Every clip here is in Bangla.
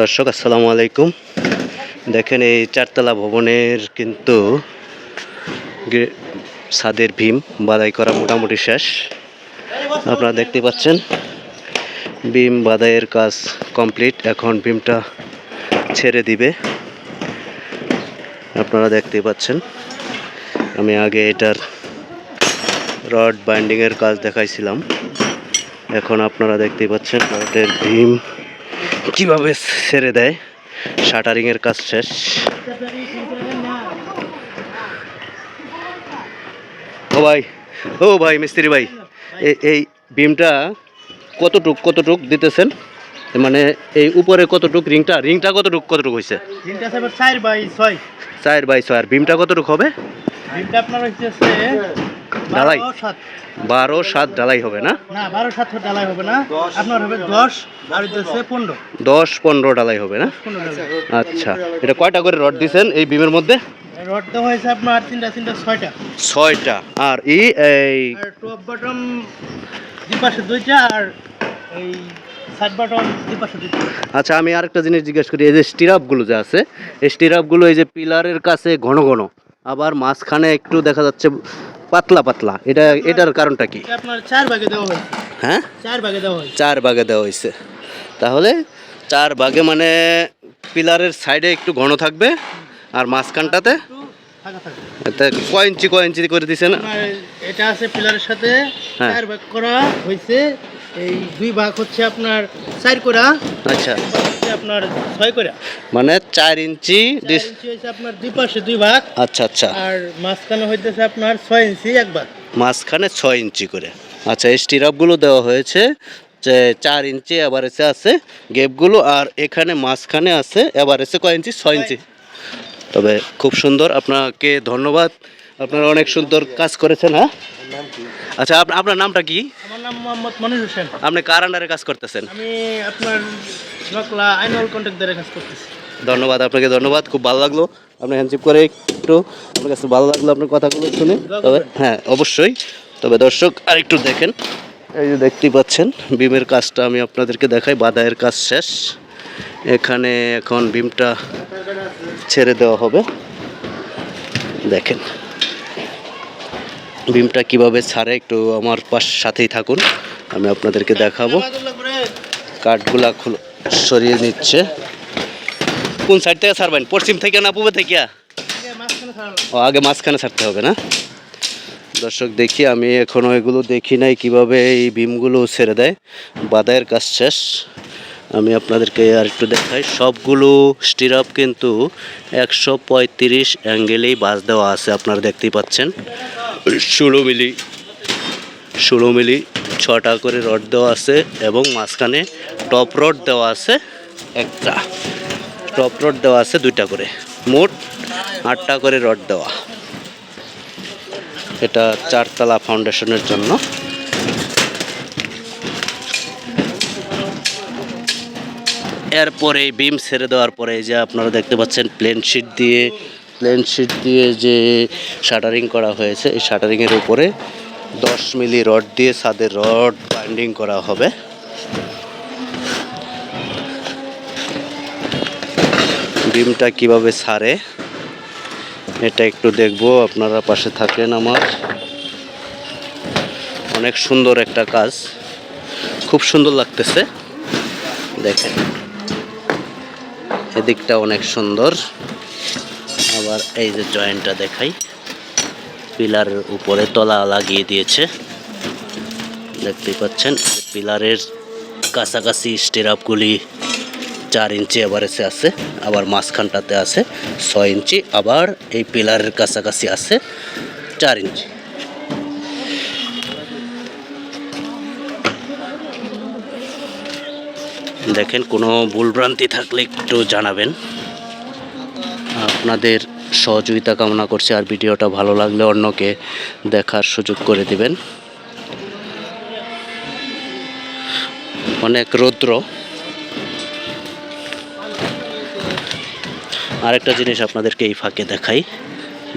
দর্শক, আসসালামু আলাইকুম। দেখেন এই চারতলা ভবনের কিন্তু ছাদের ভীম বাদাই করা মোটামুটি শেষ। আপনারা দেখতে পাচ্ছেন, ভীম বাদাইয়ের কাজ কমপ্লিট। এখন ভীমটা ছেড়ে দিবে। আপনারা দেখতে পাচ্ছেন, আমি আগে এটার রড বাইন্ডিংয়ের কাজ দেখাইছিলাম। এখন আপনারা দেখতে পাচ্ছেন রডের ভীম কীভাবে ছেড়ে দেয়? শাটারিং এর কাজ শেষ। ও ভাই ও ভাই মিস্ত্রি ভাই এই বিমটা কতটুক কতটুক দিতেছেন? মানে এই উপরে কতটুক রিংটা? রিংটা কতটুক কতটুক হয়েছে চার বাই ছয়। চার বাই ছয়। আর বিমটা কতটুক হবে? বিলটা আপনার হচ্ছে ঢালাই? বারো সাত। ঢালাই হবে না? না বারো সাত ডালাই হবে না। আপনার হবে দশ আর পনেরো। দশ পনেরো ঢালাই হবে না? আচ্ছা এটা কয়টা করে রড দিছেন এই বিমের মধ্যে? রড দেওয়া হয়েছে আপনার তিনটা তিনটা ছয়টা। ছয়টা। আর ই এই টপ বটম দুই পাশে দুইটা আর এই সাইড বটম দুই পাশে দুইটা। আচ্ছা আমি আরেকটা জিনিস জিজ্ঞেস করি এই যে স্টিরাপগুলো যে আছে এই স্টিরাপগুলো এই যে পিলারের কাছে ঘন ঘন আবার মাঝখানে একটু দেখা যাচ্ছে পাতলা পাতলা। এটা এটার কারণটা কি? আপনার চার ভাগে দেওয়া হয়েছে। হ্যাঁ? চার ভাগে দেওয়া হয়েছে। চার ভাগে দেওয়া হয়েছে। তাহলে চার ভাগে মানে পিলারের সাইডে একটু ঘন থাকবে আর মাঝখানটাতে এতে কয় ইঞ্চি কয় ইঞ্চি করে দিছে না? এটা আছে পিলারের সাথে হ্যাঁ। চার ভাগ করা হয়েছে। এই দুই ভাগ হচ্ছে আপনার চার করা আচ্ছা। আপনার ছয় করা মানে চার ইঞ্চি আপনার দুই পাশে দুই ভাগ। আচ্ছা আচ্ছা। আর মাঝখানে হইতেছে আপনার ছয় ইঞ্চি একবার মাঝখানে ছয় ইঞ্চি করে। আচ্ছা এই স্টিরাপগুলো দেওয়া হয়েছে যে চার ইঞ্চি এভারেজে আছে গেপগুলো আর এখানে মাঝখানে আছে এভারেজে কয় ইঞ্চি। ছয় ইঞ্চি। তবে খুব সুন্দর আপনাকে ধন্যবাদ। আপনারা অনেক সুন্দর কাজ করেছেন হ্যাঁ? আচ্ছা আপ- আপনার নামটা কি? আমার নাম মোহাম্মদ মনির হোসেন। আপনি কার আন্ডারে কাজ করতেছেন? আমি আপনার নকলা আইনল কন্ট্রাক্টরের কাজ করতেছি। ধন্যবাদ আপনাকে ধন্যবাদ খুব ভালো লাগল। আপনি হ্যান্ডশিপ করে একটু আপনার কাছে ভালো লাগল আপনার কথাগুলো শুনে। তবে হ্যাঁ অবশ্যই। তবে দর্শক আরেকটু দেখেন। এই যে দেখতেই পাচ্ছেন বিমের কাজটা আমি আপনাদেরকে দেখাই বাদায়ের কাজ শেষ। এখানে এখন বিমটা ছেড়ে দেওয়া হবে। দেখেন। বিমটা কীভাবে ছাড়ে একটু আমার পাশ সাথেই থাকুন, আমি আপনাদেরকে দেখাবো। কাঠগুলা খুল সরিয়ে নিচ্ছে। কোন সাইড থেকে ছাড়বেন? পশ্চিম থেকে না পূর্ব থেকে? ও, আগে মাঝখানে ছাড়তে হবে না? দর্শক, দেখি, আমি এখনও এগুলো দেখি নাই কীভাবে এই বিমগুলো ছেড়ে দেয়। বাদায়ের কাজ শেষ। আমি আপনাদেরকে আর একটু দেখাই। সবগুলো স্টিরাপ কিন্তু একশো পঁয়ত্রিশ অ্যাঙ্গেলেই বাস দেওয়া আছে, আপনারা দেখতেই পাচ্ছেন। ষোলো মিলি ষোলো মিলি ছটা করে রড দেওয়া আছে এবং মাঝখানে টপ রড দেওয়া আছে একটা। টপ রড দেওয়া আছে দুইটা করে, মোট আটটা করে রড দেওয়া। এটা চারতলা ফাউন্ডেশনের জন্য। এরপরে বিম ছেড়ে দেওয়ার পরে যে আপনারা দেখতে পাচ্ছেন প্লেন শিট দিয়ে প্লেন শিট দিয়ে যে শাটারিং করা হয়েছে, এই শাটারিংয়ের উপরে দশ মিলি রড দিয়ে ছাদের রড বাইন্ডিং করা হবে। বিমটা কীভাবে ছাড়ে, এটা একটু দেখব, আপনারা পাশে থাকেন আমার। অনেক সুন্দর একটা কাজ, খুব সুন্দর লাগতেছে। দেখেন। এদিকটা অনেক সুন্দর। আবার এই যে জয়েন্টটা দেখাই। পিলারের উপরে তলা লাগিয়ে দিয়েছে। দেখতে পাচ্ছেন পিলারের কাছাকাছি স্টেরাপগুলি চার ইঞ্চি এভারেজে আছে, আবার মাঝখানটাতে আছে ছয় ইঞ্চি, আবার এই পিলারের কাছাকাছি আছে চার ইঞ্চি। দেখেন, কোনো ভুলভ্রান্তি থাকলে একটু জানাবেন। আপনাদের সহযোগিতা কামনা করছি, আর ভিডিওটা ভালো লাগলে অন্যকে দেখার সুযোগ করে দিবেন। অনেক রৌদ্র। আরেকটা জিনিস আপনাদেরকে এই ফাঁকে দেখাই।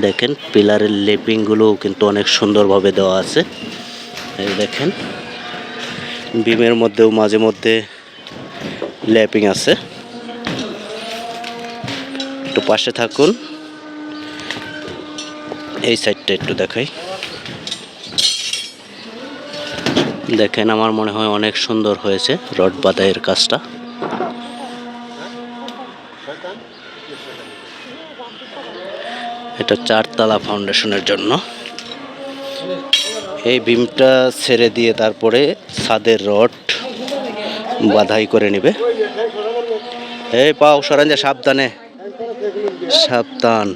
দেখেন, পিলারের লেপিংগুলোও কিন্তু অনেক সুন্দরভাবে দেওয়া আছে। দেখেন, বিমের মধ্যেও মাঝে মধ্যে ল্যাপিং আছে। একটু পাশে থাকুন। এই সাইডটা একটু দেখাই। দেখেন, আমার মনে হয় অনেক সুন্দর হয়েছে রড বাদাইয়ের কাজটা। এটা চারতলা ফাউন্ডেশনের জন্য। এই বিমটা ছেড়ে দিয়ে তারপরে ছাদের রড বাধাই করে নেবে। এই পাও সরেন সাবধানে। সাবধান।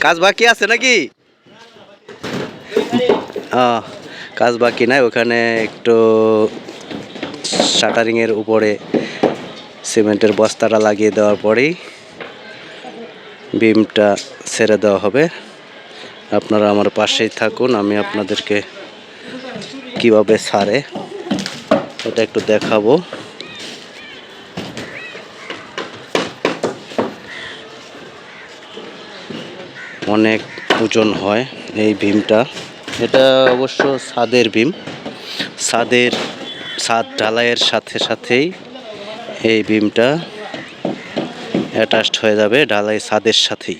কাজ বাকি আছে নাকি? আহ, কাজ বাকি নাই, ওখানে একটু শাটারিংয়ের উপরে সিমেন্টের বস্তাটা লাগিয়ে দেওয়ার পরেই বিমটা ছেড়ে দেওয়া হবে। আপনারা আমার পাশেই থাকুন, আমি আপনাদেরকে কীভাবে ছাড়ে এটা একটু দেখাবো। অনেক ওজন হয় এই ভীমটা। এটা অবশ্য ছাদের ভীম। ছাদের ছাদ ঢালাইয়ের সাথে সাথেই এই ভীমটা অ্যাটাচড হয়ে যাবে ঢালাই ছাদের সাথেই।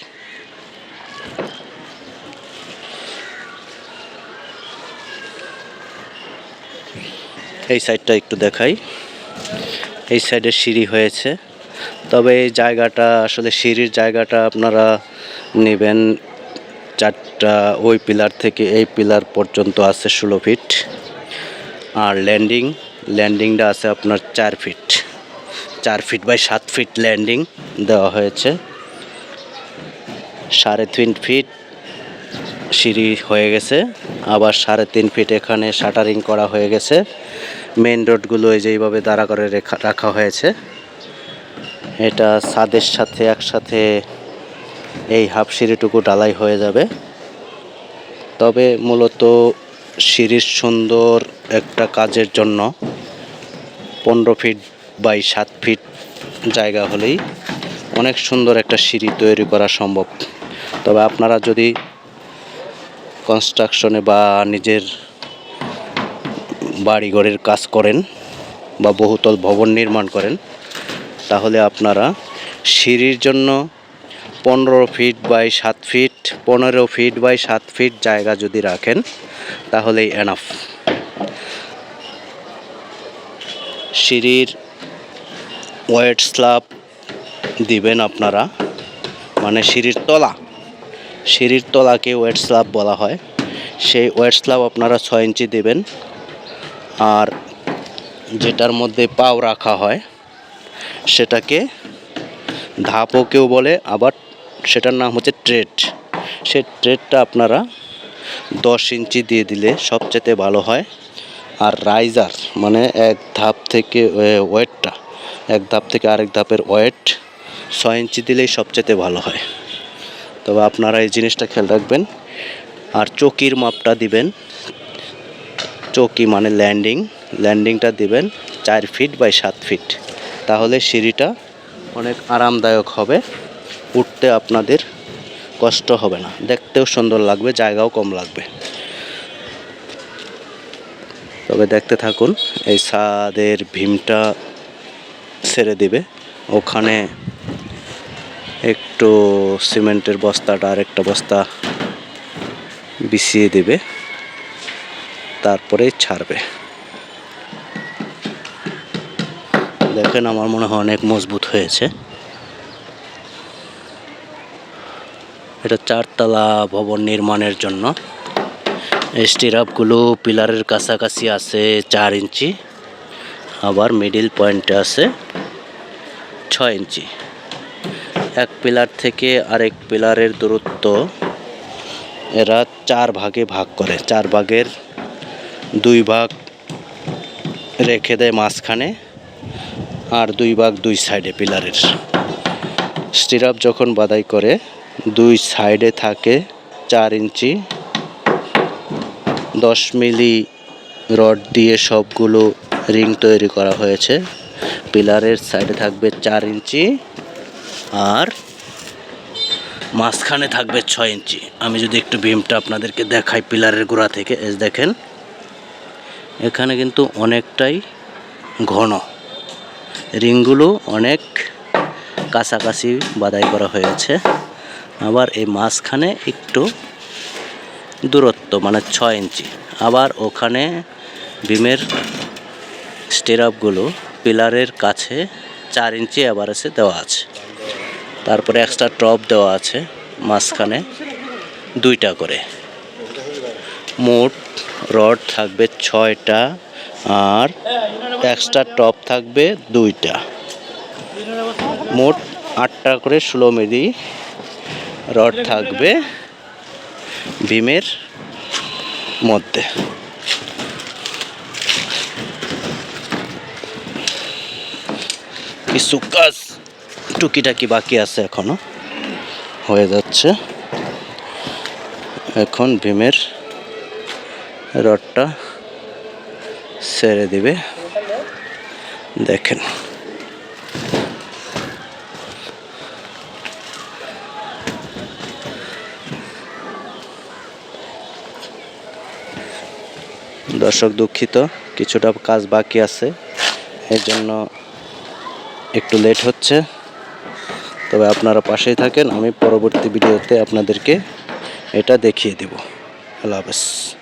এই সাইডটা একটু দেখাই। এই সাইডে সিঁড়ি হয়েছে। তবে এই জায়গাটা, আসলে সিঁড়ির জায়গাটা আপনারা নেবেন চারটা ওই পিলার থেকে এই পিলার পর্যন্ত আছে ষোলো ফিট। আর ল্যান্ডিং, ল্যান্ডিংটা আছে আপনার চার ফিট। চার ফিট বাই সাত ফিট ল্যান্ডিং দেওয়া হয়েছে। সাড়ে তিন ফিট সিঁড়ি হয়ে গেছে। আবার সাড়ে তিন ফিট এখানে শাটারিং করা হয়ে গেছে। মেন রোডগুলো এই যে দাঁড়া করে রেখা, রাখা হয়েছে। এটা ছাদের সাথে একসাথে এই হাফ সিঁড়িটুকু ঢালাই হয়ে যাবে। তবে মূলত সিঁড়ির সুন্দর একটা কাজের জন্য পনেরো ফিট বাই সাত ফিট জায়গা হলেই অনেক সুন্দর একটা সিঁড়ি তৈরি করা সম্ভব। তবে আপনারা যদি কনস্ট্রাকশনে বা নিজের বাড়িঘরের কাজ করেন বা বহুতল ভবন নির্মাণ করেন, তাহলে আপনারা সিঁড়ির জন্য পনেরো ফিট বাই সাত ফিট, পনেরো ফিট বাই সাত ফিট জায়গা যদি রাখেন, তাহলেই এনাফ সিঁড়ির ওয়েট স্ল্যাব দিবেন আপনারা মানে সিঁড়ির তলা, সিঁড়ির তলাকে ওয়েট স্ল্যাব বলা হয়। সেই ওয়েট স্ল্যাব আপনারা ছয় ইঞ্চি দেবেন, আর যেটার মধ্যে পাও রাখা হয়, সেটাকে ধাপও কেউ বলে, আবার সেটার নাম হচ্ছে ট্রেড। সেই ট্রেডটা আপনারা দশ ইঞ্চি দিয়ে দিলে সবচেয়ে ভালো হয়। আর রাইজার মানে এক ধাপ থেকে ওয়েটটা, এক ধাপ থেকে আরেক ধাপের ওয়েট ছয় ইঞ্চি দিলেই সবচেয়ে ভালো হয়। তবে আপনারা এই জিনিসটা খেয়াল রাখবেন। আর চকির মাপটা দিবেন। চকি মানে ল্যান্ডিং। ল্যান্ডিংটা দিবেন চার ফিট বাই সাত ফিট। তাহলে সিঁড়িটা অনেক আরামদায়ক হবে। উঠতে আপনাদের কষ্ট হবে না। দেখতেও সুন্দর লাগবে, জায়গাও কম লাগবে। তবে দেখতে থাকুন, এই সাদের ভীমটা ছেড়ে দিবে। ওখানে একটু সিমেন্টের বস্তাটা আর একটা বস্তা বিছিয়ে দেবে তারপরে ছাড়বে। দেখেন, আমার মনে হয় অনেক মজবুত হয়েছে। এটা চারতলা ভবন নির্মাণের জন্য। স্টিরাপগুলো পিলারের কাছাকাছি আছে চার ইঞ্চি, আবার মিডিল পয়েন্টে আছে ছয় ইঞ্চি। এক পিলার থেকে আরেক পিলারের দূরত্ব এরা চার ভাগে ভাগ করে। চার ভাগের দুই ভাগ রেখে দেয় মাঝখানে, আর দুই ভাগ দুই সাইডে পিলারের। স্টিরাপ যখন বাদাই করে দুই সাইডে থাকে চার ইঞ্চি। দশ মিলি রড দিয়ে সবগুলো রিং তৈরি করা হয়েছে। পিলারের সাইডে থাকবে চার ইঞ্চি আর মাঝখানে থাকবে ছয় ইঞ্চি। আমি যদি একটু বিমটা আপনাদেরকে দেখাই পিলারের গোড়া থেকে এস দেখেন, এখানে কিন্তু অনেকটাই ঘন। রিংগুলো অনেক কাছাকাছি বাদাই করা হয়েছে। আবার এই মাঝখানে একটু দূরত্ব মানে ছয় ইঞ্চি। আবার ওখানে বিমের স্টেরাপগুলো পিলারের কাছে চার ইঞ্চি আছে দেওয়া আছে। তারপরে এক্সট্রা টপ দেওয়া আছে মাঝখানে দুইটা করে। মোট রড থাকবে ছয়টা আর এক্সট্রা টপ থাকবে দুইটা। মোট আটটা করে ষোলো মিলি রড থাকবে ভীমের মধ্যে। কিছু কাজ টুকিটাকি বাকি আছে এখনও, হয়ে যাচ্ছে। এখন ভীমের রডটা ছেড়ে দিবে। দেখেন। দর্শক দুঃখিত, কিছুটা কাজ বাকি আছে এর জন্য একটু লেট হচ্ছে। তবে আপনারা পাশেই থাকেন, আমি পরবর্তী ভিডিওতে আপনাদেরকে এটা দেখিয়ে দেব। আল্লাহ হাফেজ।